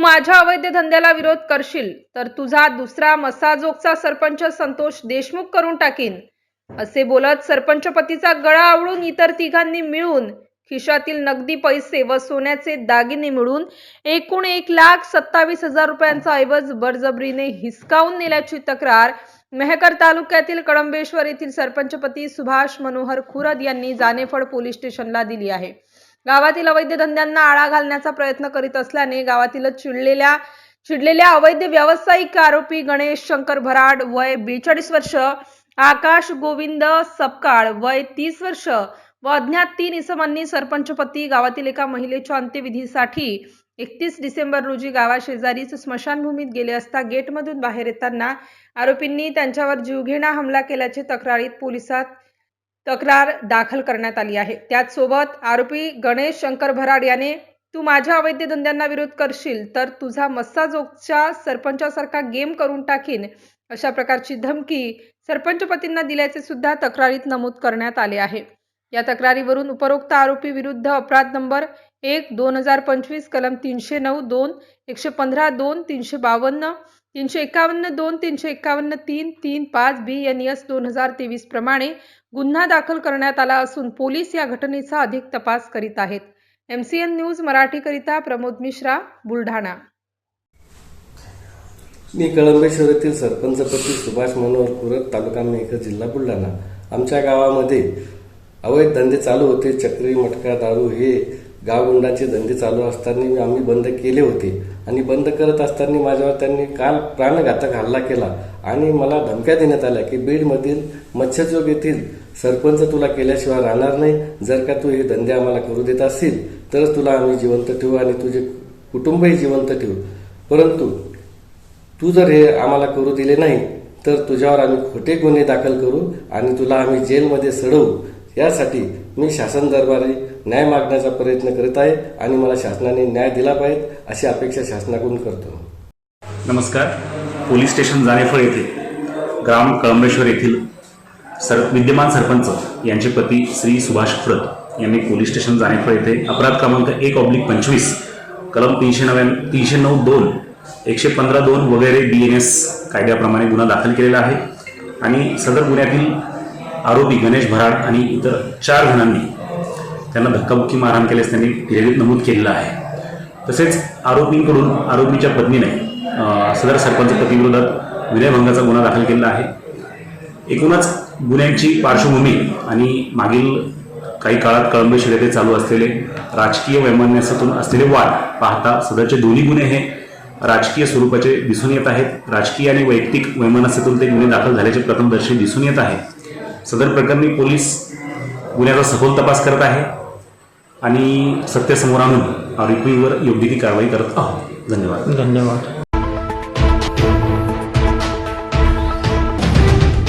माझ्या अवैध धंद्याला विरोध करशील तर तुझा दुसरा मसाजोगचा सरपंच संतोष देशमुख करून टाकीन. असे बोलत सरपंच पतीचा गळा आवळून इतर तिघांनी मिळून खिशातील नगदी पैसे व सोन्याचे दागिने मिळून एकूण एक लाख सत्तावीस हजार रुपयांचा ऐवज बळजबरीने हिसकावून नेल्याची तक्रार मेहकर तालुक्यातील कळंबेश्वर येथील सरपंचपती सुभाष मनोहर खुरद यांनी जानेफळ पोलीस स्टेशनला दिली आहे. गावातील अवैध धंद्यांना आळा घालण्याचा प्रयत्न करीत असल्याने गावातील चिडलेल्या चिडलेल्या अवैध व्यावसायिक आरोपी गणेश शंकर भराड वय बेचाळीस वर्ष आकाश गोविंद सपकाळ वय तीस वर्ष व अज्ञात तीन इसमांनी सरपंचपती गावातील एका महिलेच्या अंत्यविधीसाठी एकतीस डिसेंबर रोजी गावाशेजारीच स्मशानभूमीत गेले असता गेटमधून बाहेर येताना आरोपींनी त्यांच्यावर जीवघेणा हमला केल्याचे तक्रारीत पोलिसात तक्रार दाखल करण्यात आली आहे. त्याचसोबत आरोपी गणेश शंकर भराड याने तू माझ्या अवैध धंद्यांना विरोध करशील तर तुझा मस्साजोगच्या सरपंचासारखा गेम करून टाकीन. अशा प्रकारची धमकी सरपंचपतींना दिल्याचे सुद्धा तक्रारीत नमूद करण्यात आले आहे. या तक्रारीवरून उपरोक्त आरोपी विरुद्ध अपराध नंबर एक दोन हजार पंचवीस कलम तीनशे नऊ दोन एकशे पंधरा दोन तीनशे बावन्न तीनशे एकावन्न दोन तीनशे एकावन्न तीन तीन पाच बी एन एस दोन हजार तेवीस प्रमाणे गुन्हा दाखल करण्यात आला असून पोलीस या घटनेचा अधिक तपास करीत आहेत. एम सी एन न्यूज मराठीकरिता प्रमोद मिश्रा बुलढाणा. मी कळंबेश्वर सरपंचपती सुभाष मनोहर कुरत तालुका मेघर जिल्हा बुलढाणा. आमच्या गावामध्ये अवैध धंदे चालू होते. चक्री मटका दारू हे गावगुंडाचे धंदे चालू असताना आम्ही बंद केले होते. आणि बंद करत असताना माझ्यावर त्यांनी काल प्राणघातक हल्ला केला. आणि मला धमक्या देण्यात आल्या की बीडमधील मत्स्यचोक येथील सरपंच तुला केल्याशिवाय राहणार नाही. जर का तू हे धंदे आम्हाला करू देत असतील तरच तुला आम्ही जिवंत ठेवू आणि तुझे कुटुंबही जिवंत ठेवू. परंतु तू जर हे आम्हाला करू दिले नाही तर तुझ्यावर आम्ही खोटे गुन्हे दाखल करू आणि तुला आम्ही जेलमध्ये सडवू. यासाठी मी शासन दरबारी न्याय मागण्याचा प्रयत्न करीत आहे आणि मला शासनाने न्याय दिला पाहिजे अशी अपेक्षा शासनाकडून करतो. नमस्कार. पोलीस स्टेशन जानेफळ येथे ग्राम कळंबेश्वर येथील सर विद्यमान सरपंच यांचे पती श्री सुभाष फ्रत यांनी पोलीस स्टेशन जानेफळ येथे अपराध क्रमांक एक ऑब्लिक पंचवीस कलम तीनशे नव्या तीनशे नऊ दोन एकशे पंधरा दोन वगैरे बी एन एस कायद्याप्रमाणे गुन्हा दाखल केलेला आहे. आणि सदर गुन्ह्यातील आरोपी गणेश भराड आणि इतर चार जणांनी त्यांना धक्काबुक्की मारहाण केल्यास त्यांनी फिर्यादीत नमूद केलेलं आहे. तसेच आरोपींकडून आरोपीच्या पत्नीने सदर सरपंच पतीविरोधात विनयभंगाचा गुन्हा दाखल केलेला आहे. एकूणच गुन्ह्यांची पार्श्वभूमी आणि मागील काही काळात कळंबेश्वर येथे चालू असलेले राजकीय वैमनस्यातून असलेले वाद पाहता सदरचे दोन्ही गुन्हे हे राजकीय स्वरूपाचे दिसून येत आहेत. राजकीय आणि वैयक्तिक वैमनस्यातून ते गुन्हे दाखल झाल्याचे प्रथमदर्शी दिसून येत आहे सदर प्रकरणी पोलीस गुन्ह्याचा सखोल तपास करत आहे आणि सत्य समोर आणून आरोपीवर योग्य ती कारवाई करत आहोत. धन्यवाद. धन्यवाद.